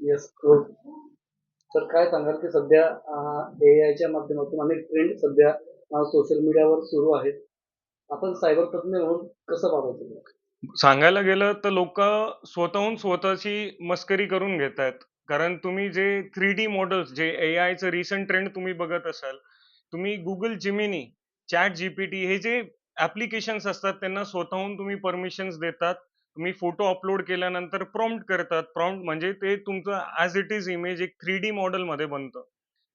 Yes तर काय सांगाल की सध्या ए आयच्या माध्यमातून अनेक ट्रेंड सध्या सोशल मीडियावर सुरू आहेत. आपण सायबर तज्ञ म्हणून कसं वापरायचं सांगायला गेलं तर लोक स्वतःहून स्वतःची मस्करी करून घेत आहेत कारण तुम्ही जे थ्री डी मॉडेल्स जे ए आयचं रिसेंट ट्रेंड तुम्ही बघत असाल तुम्ही गुगल जिमिनी चॅट जीपीटी हे जे ऍप्लिकेशन्स असतात त्यांना स्वतःहून तुम्ही परमिशन्स देतात तुम्ही फोटो अपलोड केल्यानंतर प्रॉम्प्ट करतात. प्रॉम्प्ट म्हणजे ते तुमचं ऍज इट इज इमेज एक थ्री डी मॉडेल मध्ये बनतं.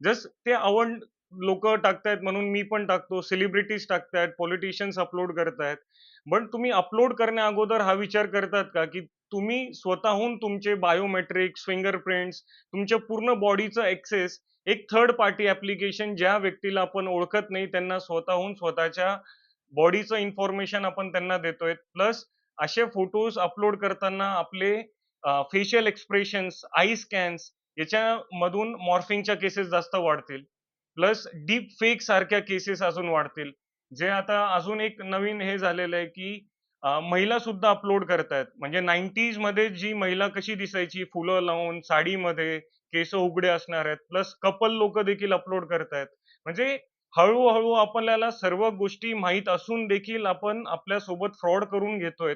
जस्ट ते आवड लोक टाकतायत म्हणून मी पण टाकतो सेलिब्रिटीज टाकतायत पॉलिटिशियन्स अपलोड करतायत. पण तुम्ही अपलोड करण्या अगोदर हा विचार करतात का की तुम्ही स्वतःहून तुमचे बायोमेट्रिक्स फिंगरप्रिंट्स तुमच्या पूर्ण बॉडीचं एक्सेस एक थर्ड पार्टी ऍप्लिकेशन ज्या व्यक्तीला आपण ओळखत नाही त्यांना स्वतःहून स्वतःच्या बॉडीचं इन्फॉर्मेशन आपण त्यांना देतोय. प्लस असे फोटोज अपलोड करताना आपले फेशियल एक्सप्रेशन्स आय स्कॅन्स याच्यामधून मॉर्फिंगच्या केसेस जास्त वाढतील. प्लस डीप फेक सारख्या केसेस अजून वाढतील. जे आता अजून एक नवीन हे झालेलं आहे की महिला सुद्धा अपलोड करतायत. म्हणजे नाईन्टीजमध्ये जी महिला कशी दिसायची फुलं लावून साडीमध्ये केस उघडे असणार आहेत. प्लस कपल लोक देखील अपलोड करतायत. म्हणजे हळूहळू आपल्याला सर्व गोष्टी माहीत असून देखील आपण आपल्यासोबत फ्रॉड करून घेतोय.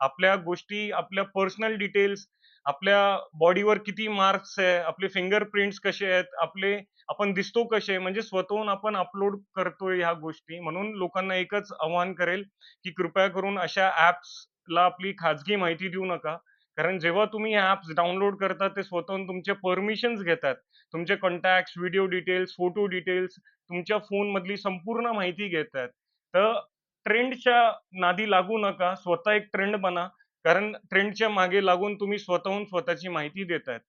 आपल्या गोष्टी आपल्या पर्सनल डिटेल्स आपल्या बॉडीवर किती मार्क्स आहे आपले फिंगरप्रिंट्स कसे आहेत आपले आपण दिसतो कसे म्हणजे स्वतःहून आपण अपलोड करतोय ह्या गोष्टी. म्हणून लोकांना एकच आव्हान करेल की कृपया करून अशा ऍप्सला आपली खाजगी माहिती देऊ नका. कारण जेव्हा तुम्ही ऍप्स डाउनलोड करता ते स्वतःहून तुमचे परमिशन्स घेतात. तुमचे contact video details photo details तुमच्या फोनमधली संपूर्ण माहिती घेतात. तर ट्रेंडच्या नादी लागू नका स्वतः एक ट्रेंड बना. कारण ट्रेंडच्या मागे लागून तुम्ही स्वतःहून स्वतःची माहिती देतात